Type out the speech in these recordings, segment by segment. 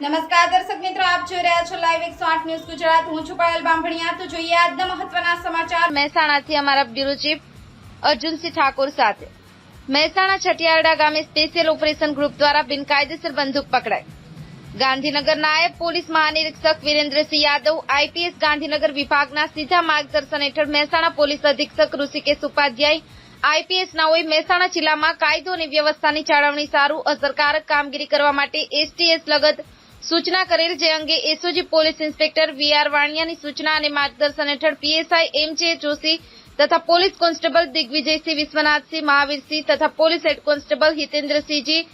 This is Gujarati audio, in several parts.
દર્શક મિત્રો, આપ જોઈ રહ્યા છો લાઈવ એકસો આઠ ન્યૂઝ ગુજરાત. હું છું પાયલ બાંભણિયા. તો જોઈએ આજના મહત્વના સમાચાર. મહેસાણાથી અમારા બ્યુરો ચીફ અર્જુનસિંહ ઠાકોર સાથે. મહેસાણા છટિયારડા ગામે સ્પેશિયલ ઓપરેશન ગ્રુપ દ્વારા બિનકાયદેસર બંદૂક પકડાઈ. ગાંધીનગર નાયબ પોલીસ મહાનિરીક્ષક વિરેન્દ્રસિંહ યાદવ આઈપીએસ ગાંધીનગર વિભાગના સીધા માર્ગદર્શન હેઠળ મહેસાણા પોલીસ અધિક્ષક ઋષિકેશ ઉપાધ્યાય, આઈપીએસ નાઓએ મહેસાણા જિલ્લામાં કાયદો અને વ્યવસ્થાની જાળવણી સારું અસરકારક કામગીરી કરવા માટે એસટીએસ લગત સૂચના કરેલ જે અંગે એસઓજી પોલીસ ઇન્સ્પેક્ટર વીઆર વાણિયાની સૂચના અને માર્ગદર્શન હેઠળ પીએસઆઈ એમજે જોશી તથા પોલીસ કોન્સ્ટેબલ દિગ્વિજયસિંહ વિશ્વનાથસિંહ, મહાવીરસિંહ તથા police head constable Hitendrasinhji,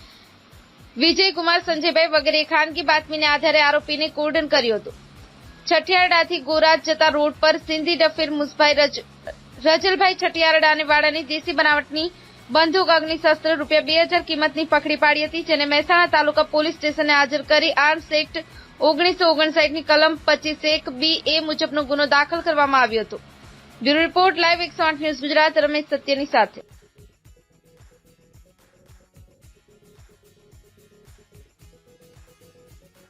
Vijaykumar Sanjaybhai વગેરે ખાનગી બાતમીને આધારે આરોપીને કોર્ડન કર્યું હતું. છઠિયારડાથી ગોરાજ જતા રોડ પર સિંધી ડફીર મુસભાઈ રજ, રજલભાઈ છઠિયારડા અને વાડાની દેશી બનાવટની બંદૂક અગ્નિશસ્ત્ર રૂપિયા બે હજાર કિંમતની પકડી પાડી હતી, જેને મહેસાણા તાલુકા પોલીસ સ્ટેશને હાજર કરી આર્મ્સ એક્ટ ઓગણીસો ઓગણસાઠની કલમ પચીસ એક બી એ મુજબનો ગુનો દાખલ કરવામાં આવ્યો હતો. બ્યુરો રિપોર્ટ, લાઈવ એકસો આઠ ન્યૂઝ ગુજરાત, રમેશ સત્યની સાથે.